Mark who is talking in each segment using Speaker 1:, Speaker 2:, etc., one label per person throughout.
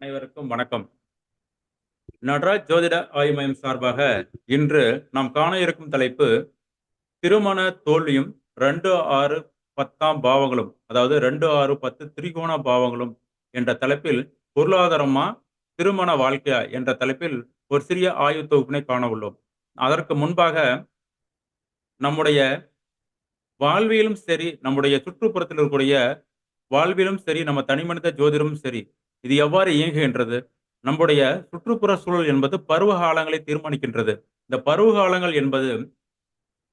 Speaker 1: அனைவருக்கும் வணக்கம். நடராஜ் ஜோதிட ஆய்வு மையம் சார்பாக இன்று நாம் காண இருக்கும் தலைப்பு திருமண தோல்வியும் ரெண்டு ஆறு பத்தாம் பாவங்களும் அதாவது ரெண்டு ஆறு பத்து திரிகோண பாவங்களும் என்ற தலைப்பில் பொருளாதாரமா திருமண வாழ்க்கையா என்ற தலைப்பில் ஒரு சிறிய ஆய்வு தொகுப்பினை காண உள்ளோம். அதற்கு முன்பாக நம்முடைய வாழ்வியலும் சரி நம்முடைய சுற்றுப்புறத்தில் இருக்கக்கூடிய வாழ்விலும் சரி நம்ம தனிமனித ஜோதிடமும் சரி இது எவ்வாறு இயங்குகின்றது? நம்முடைய சுற்றுப்புற சூழல் என்பது பருவ காலங்களை தீர்மானிக்கின்றது. இந்த பருவ காலங்கள் என்பது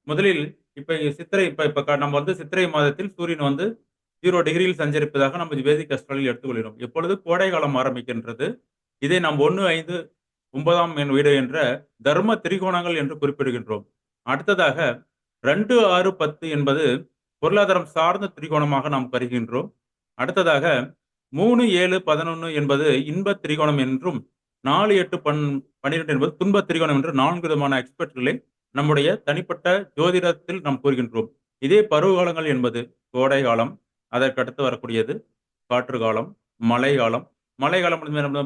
Speaker 1: முதலில் இப்ப சித்திரை இப்ப இப்ப க- நம்ம வந்து சித்திரை மாதத்தில் சூரியன் வந்து ஜீரோ டிகிரியில் சஞ்சரிப்பதாக நம்ம வேதிக் அஸ்ட்ராலில் எடுத்துக்கொள்கிறோம். எப்பொழுது கோடை காலம் ஆரம்பிக்கின்றது. இதை நாம் ஒன்று ஐந்து ஒன்பதாம் என் வீடு என்ற தர்ம திரிகோணங்கள் என்று குறிப்பிடுகின்றோம். அடுத்ததாக ரெண்டு ஆறு பத்து என்பது பொருளாதாரம் சார்ந்த திரிகோணமாக நாம் கருகின்றோம் அடுத்ததாக மூணு ஏழு பதினொன்று என்பது இன்ப திரிகோணம் என்றும் நாலு எட்டு பன் பன்னிரெண்டு என்பது துன்ப திரிகோணம் என்று நான்கு விதமான எக்ஸ்பர்ட்களை நம்முடைய தனிப்பட்ட ஜோதிடத்தில் நாம் கூறுகின்றோம். இதே பருவகாலங்கள் என்பது கோடை காலம் அதற்கு அடுத்து வரக்கூடியது காற்று காலம் மழை காலம். மழை காலம்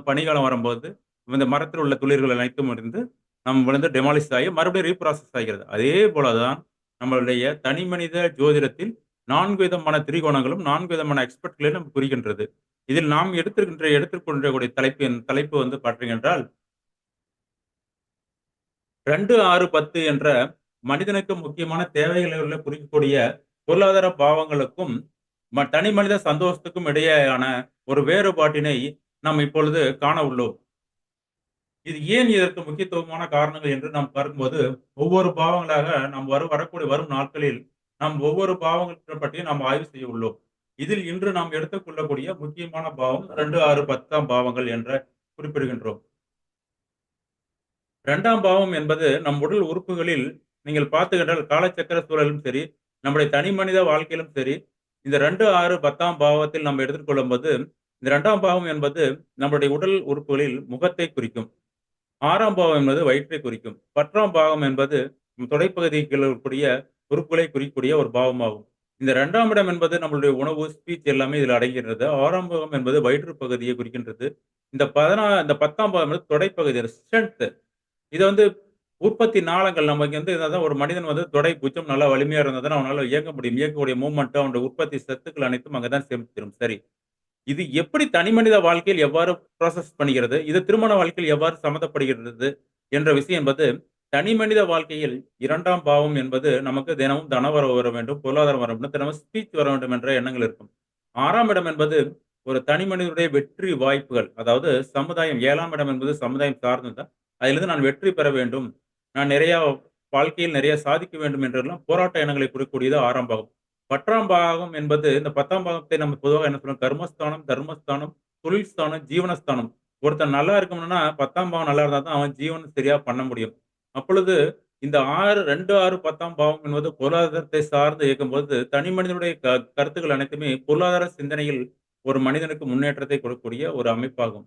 Speaker 1: பனிகாலம் வரும்போது இந்த மரத்தில் உள்ள துளிர்கள் அனைத்தும் இருந்து நம்ம விழுந்து டெமாலிஸ் ஆகி மறுபடியும் ரீப்ராசஸ் ஆகிறது. அதே போலதான் நம்மளுடைய தனி மனித ஜோதிடத்தில் நான்கு விதமான திரிகோணங்களும் நான்கு விதமான எக்ஸ்பர்ட்களையும் நம்ம குறிக்கின்றது இதில் நாம் எடுத்திருக்கின்ற எடுத்துக்கொண்டக்கூடிய தலைப்பு தலைப்பு வந்து பார்த்தீங்கன்றால் ரெண்டு ஆறு பத்து என்ற மனிதனுக்கு முக்கியமான தேவைகளை குறிக்கக்கூடிய பொருளாதார பாவங்களுக்கும் தனி மனித சந்தோஷத்துக்கும் இடையேயான ஒரு வேறுபாட்டினை நாம் இப்பொழுது காண உள்ளோம். இது ஏன் இதற்கு முக்கியத்துவமான காரணங்கள் என்று நாம் பார்க்கும்போது ஒவ்வொரு பாவங்களாக நாம் வரும் வரக்கூடிய வரும் நாட்களில் நாம் ஒவ்வொரு பாவங்கள் பற்றியும் நாம் ஆய்வு செய்ய உள்ளோம். இதில் இன்று நாம் எடுத்துக்கொள்ளக்கூடிய முக்கியமான பாவம் ரெண்டு ஆறு பத்தாம் பாவங்கள் என்ற குறிப்பிடுகின்றோம். இரண்டாம் பாவம் என்பது நம் உடல் உறுப்புகளில் நீங்கள் பார்த்துக்கிட்டால் காலச்சக்கர சூழலும் சரி நம்முடைய தனி மனித வாழ்க்கையிலும் சரி இந்த ரெண்டு ஆறு பத்தாம் பாவத்தில் நம்ம எடுத்துக்கொள்ளும் போது இந்த இரண்டாம் பாவம் என்பது நம்முடைய உடல் உறுப்புகளில் முகத்தை குறிக்கும். ஆறாம் பாவம் என்பது வயிற்றை குறிக்கும். பத்தாம் பாவம் என்பது நம் இருக்கக்கூடிய உறுப்புகளை குறிக்கக்கூடிய ஒரு பாவமாகும். இந்த இரண்டாம் இடம் என்பது நம்மளுடைய உணவு ஸ்பீச் எல்லாமே இதில் அடங்குகிறது. ஆறாம் பாகம் என்பது வயிற்று பகுதியை குறிக்கின்றது. இந்த பதினா இந்த பத்தாம் பாகம் என்பது தொடைப்பகுதி ஸ்ட்ரென்த்து இதை வந்து உற்பத்தி நாளங்கள் நமக்கு வந்து இதான் ஒரு மனிதன் வந்து தொடை பூச்சம் நல்லா வலிமையாக இருந்தால் தான் அவனால் இயங்க முடியும். இயக்கக்கூடிய மூமெண்ட் அவனுடைய உற்பத்தி சத்துக்கள் அனைத்தும் அங்கே தான் சேமித்திடும் சரி. இது எப்படி தனி மனித வாழ்க்கையில் எவ்வாறு ப்ராசஸ் பண்ணுகிறது? இது திருமண வாழ்க்கையில் எவ்வாறு சம்மந்தப்படுகிறது? என்ற விஷயம் என்பது தனி மனித வாழ்க்கையில் இரண்டாம் பாவம் என்பது நமக்கு தினமும் தனவரவு வர வேண்டும் பொருளாதாரம் வர வேண்டும் தினமும் ஸ்பீச் வர வேண்டும் என்ற எண்ணங்கள் இருக்கும். ஆறாம் இடம் என்பது ஒரு தனி மனிதனுடைய வெற்றி வாய்ப்புகள். அதாவது சமுதாயம் ஏழாம் இடம் என்பது சமுதாயம் சார்ந்தது அதிலிருந்து நான் வெற்றி பெற வேண்டும். நான் நிறைய வாழ்க்கையில் நிறைய சாதிக்க வேண்டும் என்றெல்லாம் போராட்ட எண்ணங்களை குறிக்கக்கூடியது ஆறாம் பாகம். பத்தாம் பாகம் என்பது இந்த பத்தாம் பாகத்தை நம்ம பொதுவாக என்ன சொல்றோம்? கர்மஸ்தானம் தர்மஸ்தானம் தொழில் ஸ்தானம் ஜீவனஸ்தானம். ஒருத்தன் நல்லா இருக்கணும்னா பத்தாம் பாகம் நல்லா இருந்தால் தான் அவன் ஜீவனம் சரியா பண்ண முடியும். அப்பொழுது இந்த ஆறு ரெண்டு ஆறு பத்தாம் பாவம் என்பது பொருளாதாரத்தை சார்ந்து இயக்கும்போது தனி மனிதனுடைய க கருத்துக்கள் அனைத்துமே பொருளாதார சிந்தனையில் ஒரு மனிதனுக்கு முன்னேற்றத்தை கொடுக்கக்கூடிய ஒரு அமைப்பாகும்.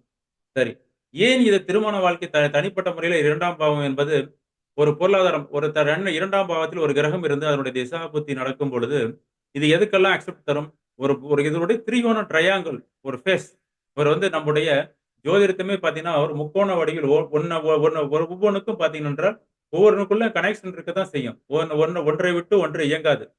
Speaker 1: சரி. ஏன் இது திருமண வாழ்க்கை த தனிப்பட்ட முறையில் இரண்டாம் பாவம் என்பது ஒரு பொருளாதாரம் ஒரு த ரெண்டு- இரண்டாம் பாவத்தில் ஒரு கிரகம் இருந்து அதனுடைய திசாபுத்தி நடக்கும் பொழுது இது எதுக்கெல்லாம் அக்செப்ட் தரும்? ஒரு ஒரு இதனுடைய திரிகோண ட்ரையாங்கிள் ஒரு ஃபேஸ் இவர் வந்து நம்முடைய ஜோதிடத்துமே பார்த்தீங்கன்னா ஒரு முக்கோண வடிவில் ஒன்னு ஒன்று ஒரு ஒவ்வொன்றுக்கும் பார்த்தீங்கன்னா ஒவ்வொன்றுக்குள்ள கனெக்ஷன் இருக்க தான் செய்யும். ஒன்று ஒன்று ஒன்றை விட்டு ஒன்று இயங்காது.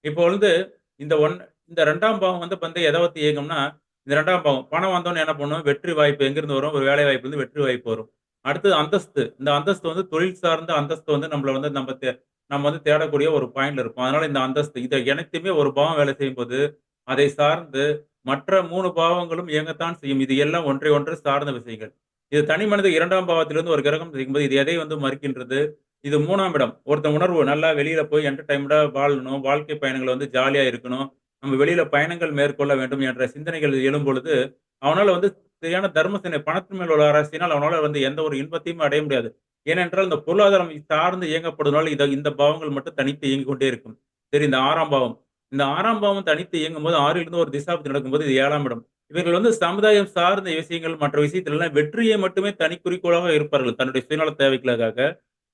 Speaker 1: இப்போ வந்து இந்த ஒன் இந்த ரெண்டாம் பாவம் வந்து வந்து எதை பற்றி இயங்கும்னா இந்த ரெண்டாம் பாவம் பணம் வந்தோன்னு என்ன பண்ணுவோம் வெற்றி வாய்ப்பு எங்கிருந்து வரும்? ஒரு வேலை வாய்ப்பு வந்து வெற்றி வாய்ப்பு வரும். அடுத்தது அந்தஸ்து. இந்த அந்தஸ்து வந்து தொழில் சார்ந்த அந்தஸ்து வந்து நம்மளை வந்து நம்ம தே- நம்ம வந்து தேடக்கூடிய ஒரு பாயிண்ட்ல இருக்கும். அதனால இந்த அந்தஸ்து இதை எனத்தையுமே ஒரு பாவம் வேலை செய்யும் போது அதை சார்ந்து மற்ற மூணு பாவங்களும் இயங்கத்தான் செய்யும். இது எல்லாம் ஒன்றை ஒன்று சார்ந்த விஷயங்கள். இது தனி மனித இரண்டாம் பாவத்திலிருந்து ஒரு கிரகம் செய்யும்போது இது எதை வந்து மறுக்கின்றது? இது மூணாம் இடம். ஒருத்தன் உணர்வு நல்லா வெளியில போய் என்டர்டைன்மெண்டா வாழணும் வாழ்க்கை பயணங்களை வந்து ஜாலியா இருக்கணும். நம்ம வெளியில பயணங்கள் மேற்கொள்ள வேண்டும் என்ற சிந்தனைகள் எழும் பொழுது அவனால வந்து சரியான தர்ம சிந்தனை பணத்தின் மேல் உள்ள அரசினால் அவனால வந்து எந்த ஒரு இன்பத்தையும் அடைய முடியாது. ஏனென்றால் இந்த பொருளாதாரம் சார்ந்து இயங்கப்படுவதால் இத இந்த பாவங்கள் மட்டும் தனித்து இயங்கிக் கொண்டே இருக்கும். சரி இந்த ஆறாம் பாவம். இந்த ஆறாம் பாவம் தனித்து இயங்கும் போது ஆறிலிருந்து ஒரு திசாபத்தி நடக்கும்போது இது ஏழாம் இடம். இவர்கள் வந்து சமுதாயம் சார்ந்த விஷயங்கள் மற்ற விஷயத்துல எல்லாம் வெற்றியை மட்டுமே தனி குறிக்கோளாக இருப்பார்கள். தன்னுடைய சுயநல தேவைகளுக்காக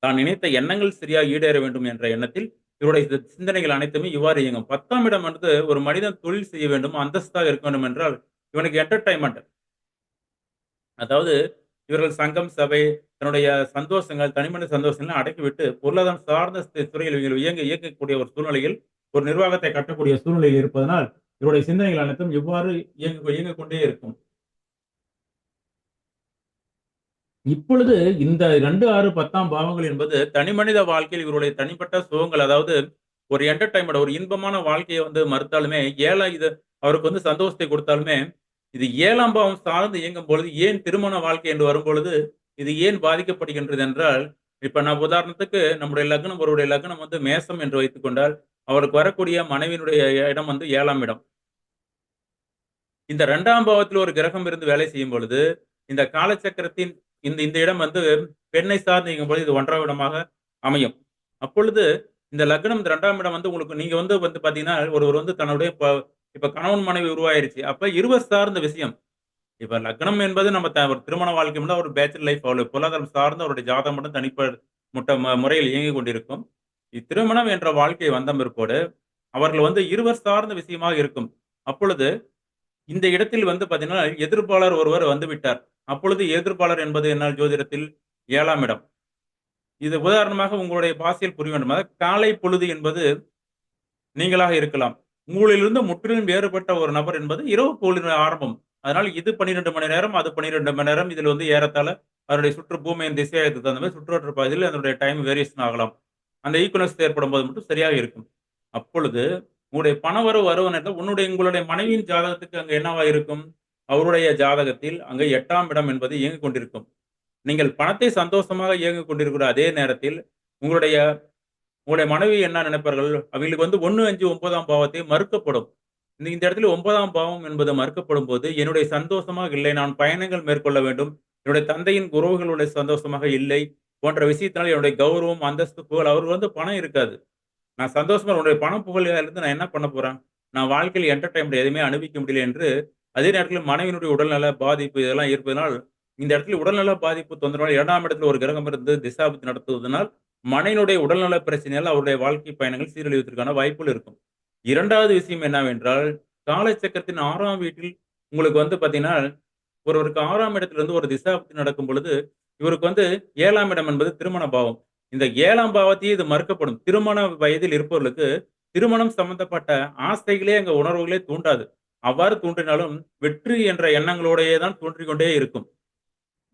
Speaker 1: தான் நினைத்த எண்ணங்கள் சரியாக ஈடேற வேண்டும் என்ற எண்ணத்தில் இவருடைய சிந்தனைகள் அனைத்துமே இவ்வாறு இயங்கும். பத்தாம் இடம் வந்து ஒரு மனிதன் தொழில் செய்ய வேண்டும் அந்தஸ்தாக இருக்க வேண்டும் என்றால் இவனுக்கு என்டர்டைன்மெண்ட் அதாவது இவர்கள் சங்கம், சபை, தன்னுடைய சந்தோஷங்கள், தனிமனித சந்தோஷங்களை அடக்கிவிட்டு, பொருளாதாரம் சார்ந்த துறையில் இவர்கள் இயங்க இயக்கக்கூடிய ஒரு சூழ்நிலையில், ஒரு நிர்வாகத்தை கட்டக்கூடிய சூழ்நிலையில் இருப்பதனால், இவருடைய சிந்தனைகள் அனைத்தும் இவ்வாறு இயங்கு இயங்க கொண்டே இருக்கும். இப்பொழுது இந்த 2, 6, 10ஆம் பாவங்கள் என்பது தனி மனித வாழ்க்கையில் இவருடைய தனிப்பட்ட சுகங்கள், அதாவது ஒரு என்டர்டைன்மெண்ட் ஒரு இன்பமான வாழ்க்கையை வந்து மறுத்தாலுமே, 7 இது அவருக்கு வந்து சந்தோஷத்தை கொடுத்தாலுமே, இது ஏழாம் பாவம் சார்ந்து இயங்கும் பொழுது, ஏன் திருமண வாழ்க்கை என்று வரும்பொழுது, இது ஏன் பாதிக்கப்படுகின்றது என்றால், இப்ப நான் உதாரணத்துக்கு நம்முடைய லக்னம் ஒருவருடைய லக்னம் வந்து மேசம் என்று வைத்துக் கொண்டால், அவருக்கு வரக்கூடிய மனைவியினுடைய இடம் வந்து ஏழாம் இடம். இந்த ரெண்டாம் பாவத்தில் ஒரு கிரகம் இருந்து வேலை செய்யும் பொழுது, இந்த காலச்சக்கரத்தின் இந்த இந்த இடம் வந்து பெண்ணை சார்ந்து பொழுது இது ஒன்றாம் இடமாக அமையும். அப்பொழுது இந்த லக்னம் இந்த ரெண்டாம் இடம் வந்து உங்களுக்கு நீங்க வந்து வந்து பாத்தீங்கன்னா ஒருவர் வந்து தன்னுடைய இப்போ இப்ப கணவன் மனைவி உருவாயிருச்சு. அப்ப இருவர் சார்ந்த விஷயம். இப்ப லக்னம் என்பது நம்ம த ஒரு திருமண வாழ்க்கை மட்டும் ஒரு பேச்சுலர் லைஃப் அவ்வளவு பொருளாதாரம் சார்ந்த அவருடைய ஜாதகம் மட்டும் தனிப்ப முட்ட முறையில் இயங்கிக் கொண்டிருக்கும். இத்திருமணம் என்ற வாழ்க்கை வந்த பிற்பாடு, அவர்கள் வந்து இருவர் சார்ந்த விஷயமாக இருக்கும். அப்பொழுது இந்த இடத்தில் வந்து பார்த்தீங்கன்னா, எதிர்ப்பாளர் ஒருவர் வந்துவிட்டார். அப்பொழுது எதிர்ப்பாளர் என்பது என்னால் ஜோதிடத்தில் ஏழாம் இடம். இது உதாரணமாக உங்களுடைய பாசியல் புரிய வேண்டும். அதாவது காலை பொழுது என்பது நீங்களாக இருக்கலாம். உங்களிலிருந்து முற்றிலும் வேறுபட்ட ஒரு நபர் என்பது இரவு பொழுது ஆரம்பம். அதனால் இது 12 மணி நேரம், அது 12 மணி நேரம். இதில் வந்து ஏறத்தாழ அவருடைய சுற்று பூமியின் திசையாயத்துக்கு தகுந்த மாதிரி சுற்றுவட்ட பகுதியில் அதனுடைய டைம் வேரியேஷன் ஆகலாம். அந்த ஈக்குவலன்ஸ் ஏற்படும் போது மட்டும் சரியாக இருக்கும். அப்பொழுது உங்களுடைய பணவரவு நேரத்தில் உன்னுடைய உங்களுடைய மனைவியின் ஜாதகத்துக்கு அங்கே என்னவா இருக்கும்? அவருடைய ஜாதகத்தில் அங்கே எட்டாம் இடம் என்பது இயங்கிக் கொண்டிருக்கும். நீங்கள் பணத்தை சந்தோஷமாக இயங்கிக் கொண்டிருக்கிற அதே நேரத்தில், உங்களுடைய உங்களுடைய மனைவி என்ன நினைப்பார்கள்? அவங்களுக்கு வந்து 1, 5, 9ஆம் பாவத்தை மறுக்கப்படும். இந்த இடத்துல ஒன்பதாம் பாவம் என்பது மறுக்கப்படும் போது என்னுடைய சந்தோஷமாக இல்லை. நான் பயணங்கள் மேற்கொள்ள வேண்டும். என்னுடைய தந்தையின் உறவுகளுடைய சந்தோஷமாக இல்லை. போன்ற விஷயத்தினால் என்னுடைய கௌரவம், அந்தஸ்து, புகழ் அவருக்கு வந்து பணம் இருக்காது. நான் சந்தோஷமா உன்னுடைய பணம், புகழ் இருந்து நான் என்ன பண்ண போறேன்? நான் வாழ்க்கையில் என்டர்டைன்மெண்ட் எதுவுமே அனுபவிக்க முடியல என்று, அதே நேரத்தில் மனைவியினுடைய உடல்நல பாதிப்பு இதெல்லாம் இருப்பதனால், இந்த இடத்துல உடல்நல பாதிப்பு தொந்தரவால் இரண்டாம் இடத்துல ஒரு கிரகம் இருந்து திசாபத்து நடத்துவதனால், மனைவினுடைய உடல்நல பிரச்சனையால் அவருடைய வாழ்க்கை பயணங்கள் சீரழிவதற்கான வாய்ப்புகள் இருக்கும். இரண்டாவது விஷயம் என்னவென்றால், காலச்சக்கரத்தின் ஆறாம் வீட்டில் உங்களுக்கு வந்து பார்த்தீங்கன்னா, ஒருவருக்கு ஆறாம் இடத்துல இருந்து ஒரு திசாபத்து நடக்கும் பொழுது, இவருக்கு வந்து ஏழாம் இடம் என்பது திருமண பாவம். இந்த ஏழாம் பாவத்தையே இது மறுக்கப்படும். திருமண வயதில் இருப்பவர்களுக்கு, திருமணம் சம்பந்தப்பட்ட ஆசைகளே அங்க உணர்வுகளே தூண்டாது. அவ்வாறு தூண்டினாலும் வெற்றி என்ற எண்ணங்களோடையே தான் தோன்றிக் கொண்டே இருக்கும்.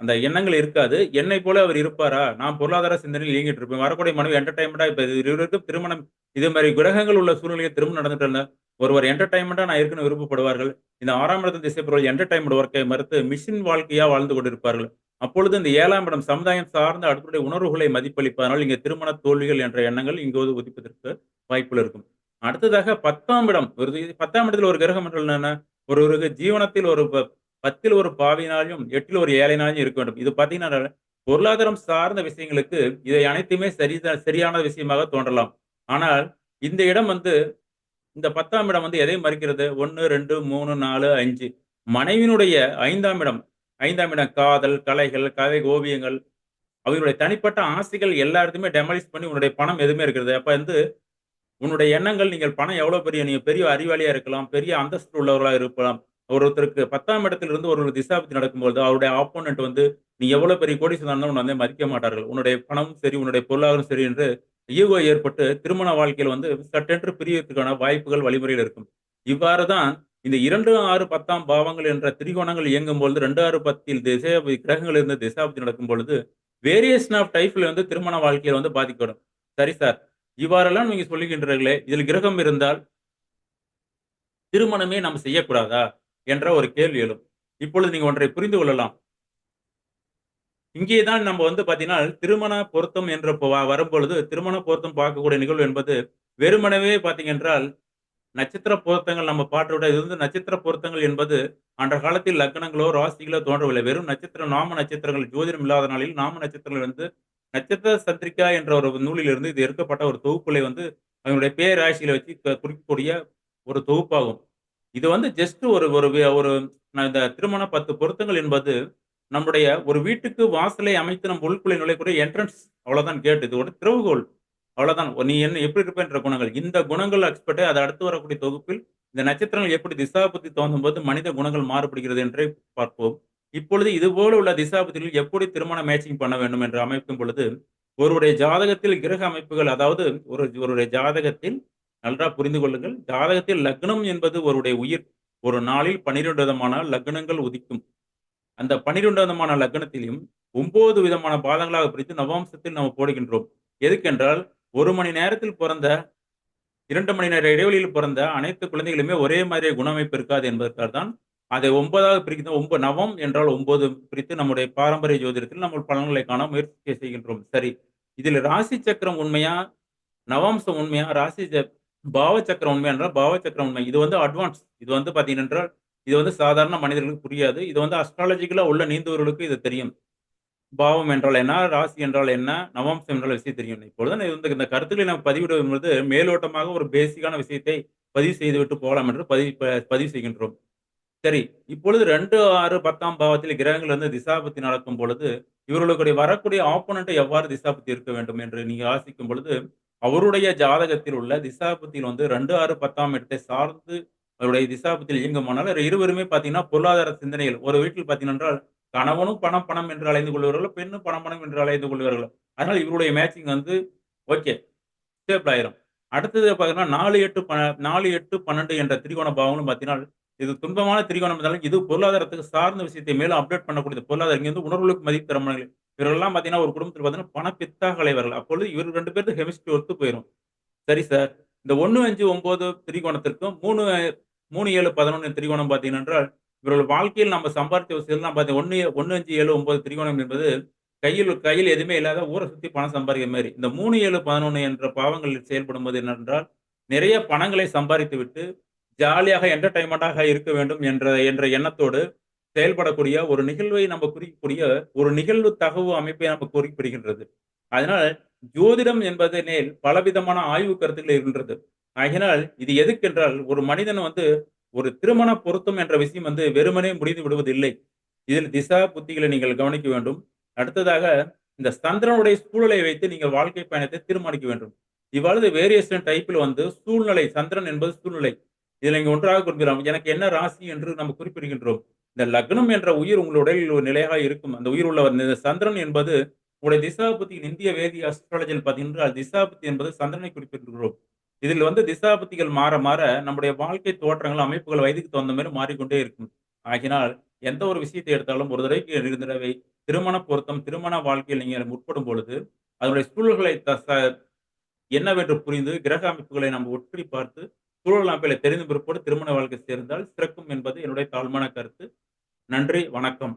Speaker 1: அந்த எண்ணங்கள் இருக்காது. என்னை போல அவர் இருப்பாரா? நான் பொருளாதார சிந்தனையில் இயங்கிட்டு இருப்பேன். வரக்கூடிய மனைவி என்டர்டெயின்மென்ட்டா இப்ப இருவருக்கும் திருமணம் இதே மாதிரி கிரகங்கள் உள்ள சூழ்நிலையில் திருமணம் நடந்துட்டு இருந்தா, ஒருவர் என்டர்டெயின்மென்ட்டா நான் இருக்கணும் விருப்பப்படுவார்கள். இந்த ஆறாம் இடத்தின் திசை பொருள் என்டர்டைன்மெண்ட் ஒர்க்கை மறுத்து மிஷின் வாழ்க்கையா வாழ்ந்து கொண்டிருப்பார்கள். அப்பொழுது இந்த ஏழாம் இடம் சமுதாயம் சார்ந்த அடுத்தவருடைய உணர்வுகளை மதிப்பளிப்பதனால், இங்க திருமண தோல்விகள் என்ற எண்ணங்கள் இங்கோது உதிப்பதற்கு வாய்ப்புகள் இருக்கும். அடுத்ததாக 10ஆம் இடம் ஒரு 10ஆம் இடத்தில் ஒரு கிரகம் என்றால் என்ன? ஒருவருக்கு ஜீவனத்தில் ஒரு ப 10ல் ஒரு பாவியினாலும், 8ல் ஒரு ஏழைனாலும் இருக்க வேண்டும். இது பார்த்தீங்கன்னா, பொருளாதாரம் சார்ந்த விஷயங்களுக்கு இதை அனைத்துமே சரி சரியான விஷயமாக தோன்றலாம். ஆனால், இந்த இடம் வந்து இந்த 10ஆம் இடம் வந்து எதை மறுக்கிறது? ஒன்று ரெண்டு மூணு நாலு அஞ்சு மனைவினுடைய ஐந்தாம் இடம் ஐந்தாம் இடம் காதல், கலைகள், கதை ஓவியங்கள், அவர்களுடைய தனிப்பட்ட ஆசைகள் எல்லாத்தையுமே டெமாலிஷ் பண்ணி உன்னுடைய பணம் எதுவுமே இருக்கிறது. அப்போ வந்து உன்னுடைய எண்ணங்கள் நீங்கள் பணம் எவ்வளோ பெரிய நீங்கள் பெரிய அறிவாளியாக இருக்கலாம், பெரிய அந்தஸ்து உள்ளவர்களாக இருக்கலாம். ஒருத்தருக்கு 10ஆம் இடத்திலிருந்து ஒரு திசாபத்தி நடக்கும்போது, அவருடைய ஆப்போனண்ட் வந்து நீ எவ்வளோ பெரிய கோடி சொன்னாலும் உன்னை வந்து மதிக்க மாட்டார்கள். உன்னுடைய பணமும் சரி, உன்னுடைய பொருளாதாரம் சரி என்று ஈகோ ஏற்பட்டு திருமண வாழ்க்கையில் வந்து சட்டென்று பிரியத்துக்கான வாய்ப்புகள் வழிமுறையில் இருக்கும். இவ்வாறு தான் இந்த 2, 6, 10ஆம் பாவங்கள் என்ற திரிகோணங்கள் இயங்கும்பொழுது 2, 6, 10ல் திசை கிரகங்கள் இருந்து திசாபதி நடக்கும் பொழுது, வேரியேஷன் ஆஃப் டைப்ல வந்து திருமண வாழ்க்கையில வந்து பாதிக்கப்படும். சரி சார், இவ்வாறெல்லாம் நீங்க சொல்லுகின்றீர்களே, இதில் கிரகம் இருந்தால் திருமணமே நம்ம செய்யக்கூடாதா? என்ற ஒரு கேள்வி எழும். இப்பொழுது நீங்க ஒன்றை புரிந்து கொள்ளலாம். இங்கே தான் நம்ம வந்து பாத்தீங்கன்னா திருமண பொருத்தம் என்று வரும்பொழுது, திருமண பொருத்தம் பார்க்கக்கூடிய நிகழ்வு என்பது, வெறுமனவே பார்த்தீங்க என்றால், நட்சத்திர பொருத்தங்கள் நம்ம பாற்றோட இது வந்து நட்சத்திர பொருத்தங்கள் என்பது, அன்ற காலத்தில் லக்னங்களோ, ராசிகளோ தோன்றவில்லை. வெறும் நட்சத்திரம் நாம நட்சத்திரங்கள் ஜோதிடம் இல்லாத நாளில் நாம நட்சத்திரங்கள் வந்து, நட்சத்திர சந்திரிகா என்ற ஒரு நூலிலிருந்து இது எடுக்கப்பட்ட ஒரு தொகுப்புகளை வந்து, அதனுடைய பேராசியில வச்சு குறிக்கக்கூடிய ஒரு தொகுப்பாகும். இது வந்து ஜஸ்ட் ஒரு ஒரு ஒரு இந்த திருமண 10 பொருத்தங்கள் என்பது, நம்முடைய ஒரு வீட்டுக்கு வாசலை அமைத்து நம் உள்குள்ளே நுழையக்கூடிய என்ட்ரன்ஸ் அவ்வளோதான் கேட்டு இது ஒரு திறவுகோல். அவ்வளவுதான் நீ என்ன எப்படி இருப்பேன்ற குணங்கள். இந்த குணங்கள் எக்ஸ்பர்ட் அதை அடுத்து வரக்கூடிய தொகுப்பில், இந்த நட்சத்திரங்கள் எப்படி திசாபுத்தி தோன்றும்போது மனித குணங்கள் மாறுபடுகிறது என்றே பார்ப்போம். இப்பொழுது இதுபோல உள்ள திசாபுத்திகள் எப்படி திருமண மேட்சிங் பண்ண வேண்டும் என்று அமைக்கும் பொழுது, ஒருவருடைய ஜாதகத்தில் கிரக அமைப்புகள் அதாவது ஒரு ஒருவருடைய ஜாதகத்தில் நன்றா புரிந்து கொள்ளுங்கள். ஜாதகத்தில் லக்னம் என்பது ஒருவருடைய உயிர். ஒரு நாளில் 12 விதமான லக்னங்கள் உதிக்கும். அந்த 12 விதமான லக்னத்திலும் ஒன்பது விதமான பாதங்களாக பிரித்து நவாம்சத்தில் நாம் போடுகின்றோம். எதுக்கென்றால், ஒரு மணி நேரத்தில் பிறந்த இரண்டு மணி நேர இடைவெளியில் பிறந்த அனைத்து குழந்தைகளுமே ஒரே மாதிரியான குணமைப்பு இருக்காது என்பதற்காக தான், அதை 9ஆக பிரிக்கிறோம். ஒன்பது நவம் என்றால் ஒன்பது பிரித்து நம்முடைய பாரம்பரிய ஜோதிடத்தில் நம்ம பலன்களை காண முயற்சி செய்கின்றோம். சரி, இதில் ராசி சக்கரம் உண்மையா? நவாம்சம் உண்மையா? ராசி ச பாவ சக்கரம் உண்மை என்றால், பாவ சக்கரம் உண்மை. இது வந்து அட்வான்ஸ். இது வந்து பார்த்தீங்கன்னா என்றால், இது வந்து சாதாரண மனிதர்களுக்கு புரியாது. இது வந்து அஸ்ட்ராலஜிக்கலாக உள்ள நீந்தவர்களுக்கு இது தெரியும். பாவம் என்றால் என்ன? ராசி என்றால் என்ன? நவாம்சம் என்றால் விஷயம் தெரியும். இப்பொழுது இந்த இந்த கருத்துக்களை நாம் பதிவிடும் பொழுது, மேலோட்டமாக ஒரு பேசிக்கான விஷயத்தை பதிவு செய்துவிட்டு போகலாம் என்று பதிவு பதிவு செய்கின்றோம். சரி, இப்பொழுது 2, 6, 10ஆம் பாவத்தில் கிரகங்கள் வந்து திசாபத்தி நடக்கும் பொழுது, இவர்களுடைய வரக்கூடிய ஆப்போனன்ட் எவ்வாறு திசாபத்தி இருக்க வேண்டும் என்று நீங்க ஆசிக்கும் பொழுது, அவருடைய ஜாதகத்தில் உள்ள திசாபத்தியில் வந்து 2, 6, 10ஆம் இடத்தை சார்ந்து அவருடைய திசாபத்தில் இயங்குமானால், இருவருமே பார்த்தீங்கன்னா பொருளாதார சிந்தனைகள் ஒரு வீட்டில் பார்த்தீர்கள் என்றால், கணவனும் பணம், பணம் என்று அலைந்து கொள்வார்கள். பெண்ணும் பணம், பணம் என்று அலைந்து கொள்வார்கள். அதனால இவருடைய மேட்சிங் வந்து ஓகே. ஸ்டேபிள் ஆயிரும். அடுத்தது பார்த்தீங்கன்னா 4, 8 ப 4, 8, 12 என்ற திரிகோண பாவங்களும் பார்த்தீங்கன்னா, இது துன்பமான திரிகோணம் இருந்தாலும், இது பொருளாதாரத்துக்கு சார்ந்த விஷயத்தை மேலும் அப்டேட் பண்ணக்கூடிய பொருளாதாரம் இங்கே வந்து உணர்வுகளுக்கு மதிப்பு தர இவரெல்லாம் பார்த்தீங்கன்னா, ஒரு குடும்பத்தில் பார்த்தீங்கன்னா, பணப்பித்தாக அலைவார்கள். அப்பொழுது இவர் ரெண்டு பேருக்கு கெமிஸ்ட்ரி ஒத்து போயிரும். சரி சார், இந்த 1, 5, 9 திரிகோணத்திற்கும் 3, 3, 7, 11 திரிகோணம் பார்த்தீங்கன்னா என்றால், இவர்கள் வாழ்க்கையில் நம்ம சம்பாதித்த விஷயம்லாம் பார்த்தீங்க 1, 1, 5, 7, 9 திரிகோணம் என்பது கையில் கையில் எதுவுமே இல்லாத ஊரை சுற்றி பணம் சம்பாதிக்கிற மாதிரி இந்த 3, 7, 11 என்ற பாவங்களில் செயல்படும்போது என்னென்றால் நிறைய பணங்களை சம்பாரித்துவிட்டு, ஜாலியாக என்டர்டைன்மெண்ட்டாக இருக்க வேண்டும் என்ற என்ற எண்ணத்தோடு செயல்படக்கூடிய ஒரு நிகழ்வை நம்ம குறிக்கக்கூடிய ஒரு நிகழ்வு தகவு அமைப்பை நம்ம குறிப்பிடுகின்றது. அதனால் ஜோதிடம் என்பதனில் பலவிதமான ஆய்வு கருத்துக்கள் இருக்கின்றது. ஆகினால் இது எதுக்கென்றால், ஒரு மனிதன் வந்து ஒரு திருமண பொருத்தம் என்ற விஷயம் வந்து வெறுமனே முடிந்து விடுவதில்லை. இதில் திசா புத்திகளை நீங்கள் கவனிக்க வேண்டும். அடுத்ததாக இந்த சந்திரனுடைய சூழலை வைத்து நீங்கள் வாழ்க்கை பயணத்தை தீர்மானிக்க வேண்டும். இவ்வாறு வேரியேஷன் டைப்பில் வந்து சூழ்நிலை சந்திரன் என்பது சூழ்நிலை. இதில் நீங்கள் ஒன்றாக குறிப்பிடலாம். எனக்கு என்ன ராசி என்று நம்ம குறிப்பிடுகின்றோம். இந்த லக்னம் என்ற உயிர் உங்கள் உடலில் ஒரு நிலையாக இருக்கும். அந்த உயிர் உள்ளவர் இந்த சந்திரன் என்பது உங்களுடைய திசாபுத்தியின் இந்திய வேதி அஸ்ட்ராலஜியில் பார்த்தீங்கன்னா திசாபுத்தி என்பது சந்திரனை குறிப்பிடுகிறோம். இதில் வந்து திசாபத்திகள் மாற மாற நம்முடைய வாழ்க்கை தோற்றங்கள், அமைப்புகள் வயதுக்கு தகுந்த மாதிரி மாறிக்கொண்டே இருக்கும். ஆகினால் எந்த ஒரு விஷயத்தை எடுத்தாலும் ஒரு தடவைக்கு 2 தடவை திருமண பொருத்தம், திருமண வாழ்க்கையில் நீங்கள் முற்படும் பொழுது, அதனுடைய சூழல்களை த ச என்னவென்று புரிந்து, கிரக அமைப்புகளை நாம் ஒற்றி பார்த்து, சூழல் அமைப்புகளை தெரிந்த பிற்போடு திருமண வாழ்க்கை சேர்ந்தால் சிறக்கும் என்பது என்னுடைய தாழ்மான கருத்து. நன்றி, வணக்கம்.